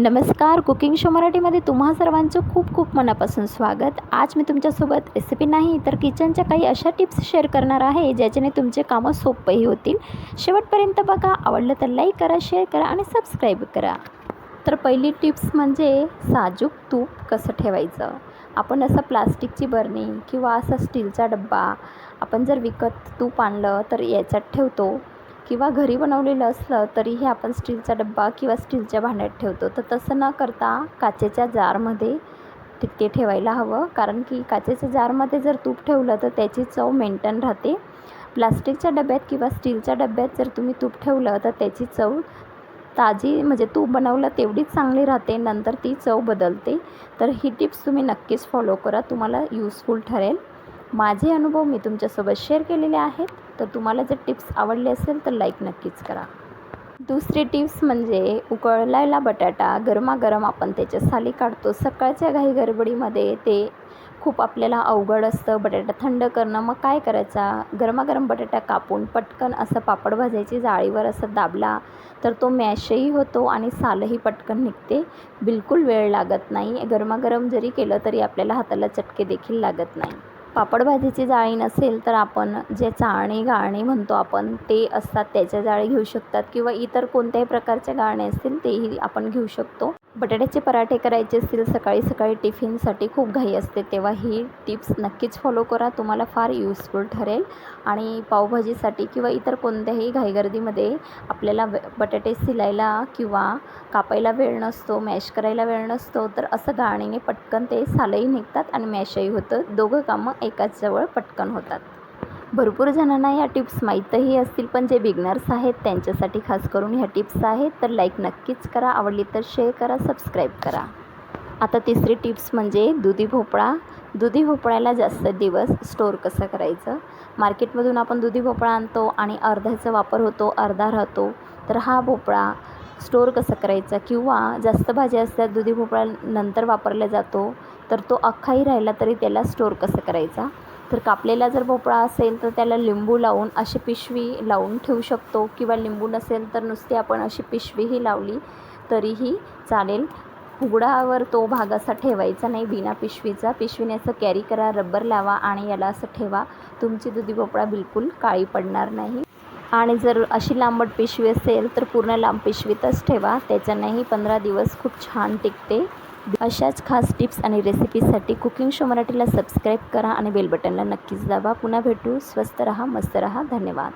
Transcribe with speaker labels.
Speaker 1: नमस्कार cooking show मराठीमध्ये तुम्हा सर्वांचं खूप खूप मनापासून स्वागत. आज मी तुमच्यासोबत रेसिपी नाही तर किचनच्या काही अशा टिप्स शेअर करणार आहे ज्याच्याने तुमचे कामं सोपंही होतील. शेवटपर्यंत बघा आवडलं तर लाईक करा शेअर करा आणि सबस्क्राईब करा. तर पहिली टिप्स म्हणजे साजूक तूप कसं ठेवायचं? आपण असं प्लास्टिकची बरणी किंवा असा स्टीलचा डब्बा आपण जर विकत तूप आणलं तर याच्यात ठेवतो. किंवा घरी बनवलेलं असलं तरीही आपण स्टीलचा डब्बा किंवा स्टीलच्या भांड्यात ठेवतो. तर तसं न करता काचेच्या जारमध्ये ते ठेवायला हवं. कारण की काचेच्या जारमध्ये जर तूप ठेवलं तर त्याची चव मेंटेन राहते. प्लास्टिकच्या डब्यात किंवा स्टीलच्या डब्यात जर तुम्ही तूप ठेवलं तर त्याची चव ताजी म्हणजे तूप बनवलं तेवढीच चांगली राहते. नंतर ती चव बदलते. तर ही टिप्स तुम्ही नक्कीच फॉलो करा. तुम्हाला यूजफुल ठरेल. माझे अनुभव मी तुमच्यासोबत शेअर केलेले आहेत. तर तुम्हाला जर टिप्स आवडले असेल तर लाईक नक्कीच करा. दुसरी टिप्स म्हणजे उकळलेला बटाटा गरमागरम आपण त्याच्या साली काढतो. सकाळच्या घाई गडबडीमध्ये ते खूप आपल्याला अवघड असतं. बटाटा थंड करणं मग काय करायचा? गरमागरम बटाटा कापून पटकन असं पापड भाजायची जाळीवर असं दाबला तर तो मॅशही होतो आणि सालही पटकन निघते. बिलकुल वेळ लागत नाही. गरमागरम जरी केलं तरी आपल्याला हाताला चटके देखील लागत नाही. पापड भाजीची जाळी नसेल तर आपण जे चाळणी गाळणी म्हणतो आपण ते असतात त्याच्या जाळी घेऊ शकतात किंवा इतर कोणत्याही प्रकारच्या गाळणे असतील तेही आपण घेऊ शकतो. बटाट्याचे पराठे करायचे असतील सकाळी सकाळी टिफिनसाठी खूप घाई असते तेव्हा ही टिप्स नक्कीच फॉलो करा. तुम्हाला फार यूजफुल ठरेल. आणि पावभाजीसाठी किंवा इतर कोणत्याही घाईगर्दीमध्ये आपल्याला बटाटे सिलायला किंवा कापायला वेळ नसतो मॅश करायला वेळ नसतो तर असं गाळणीने पटकन ते सालही निघतात आणि मॅशही होतं. दोघं कामं एकाच जवळ पटकन होतात. भरपूर जणांना ह्या टिप्स माहीतही असतील पण जे बिगनर्स आहेत त्यांच्यासाठी खास करून ह्या टिप्स आहेत तर लाईक नक्कीच करा आवडली तर शेअर करा सबस्क्राईब करा. आता तिसरी टिप्स म्हणजे दुधी भोपळा. दुधी भोपळ्याला जास्त दिवस स्टोअर कसं करायचं? मार्केटमधून आपण दुधी भोपळा आणतो आणि अर्ध्याचा वापर होतो अर्धा राहतो तर हा भोपळा स्टोअर कसं करायचा? किंवा जास्त भाज्या असतात दुधी भोपळा नंतर वापरला जातो तर तो अख्खाही राहिला तरी त्याला स्टोअर कसं करायचा? तर कापलेला जर भोपळा असेल तर त्याला लिंबू लावून अशी पिशवी लावून ठेवू शकतो. किंवा लिंबू नसेल तर नुसती आपण अशी पिशवीही लावली तरीही चालेल. फुगडावर तो भाग असा ठेवायचा नाही बिना पिशवीचा. पिशवीने असं कॅरी करा रब्बर लावा आणि याला असं ठेवा. तुमची दुधी भोपळा बिलकुल काळी पडणार नाही. आणि जर अशी लांबट पिशवी असेल तर पूर्ण लांब पिशवीतच ठेवा. त्याच्यानेही पंधरा दिवस खूप छान टिकते. अशाच खास टिप्स आणि रेसिपीसाठी कुकिंग शो मराठीला सबस्क्राईब करा आणि बेल बटनला नक्कीच दाबा. पुन्हा भेटू. स्वस्त रहा मस्त रहा. धन्यवाद.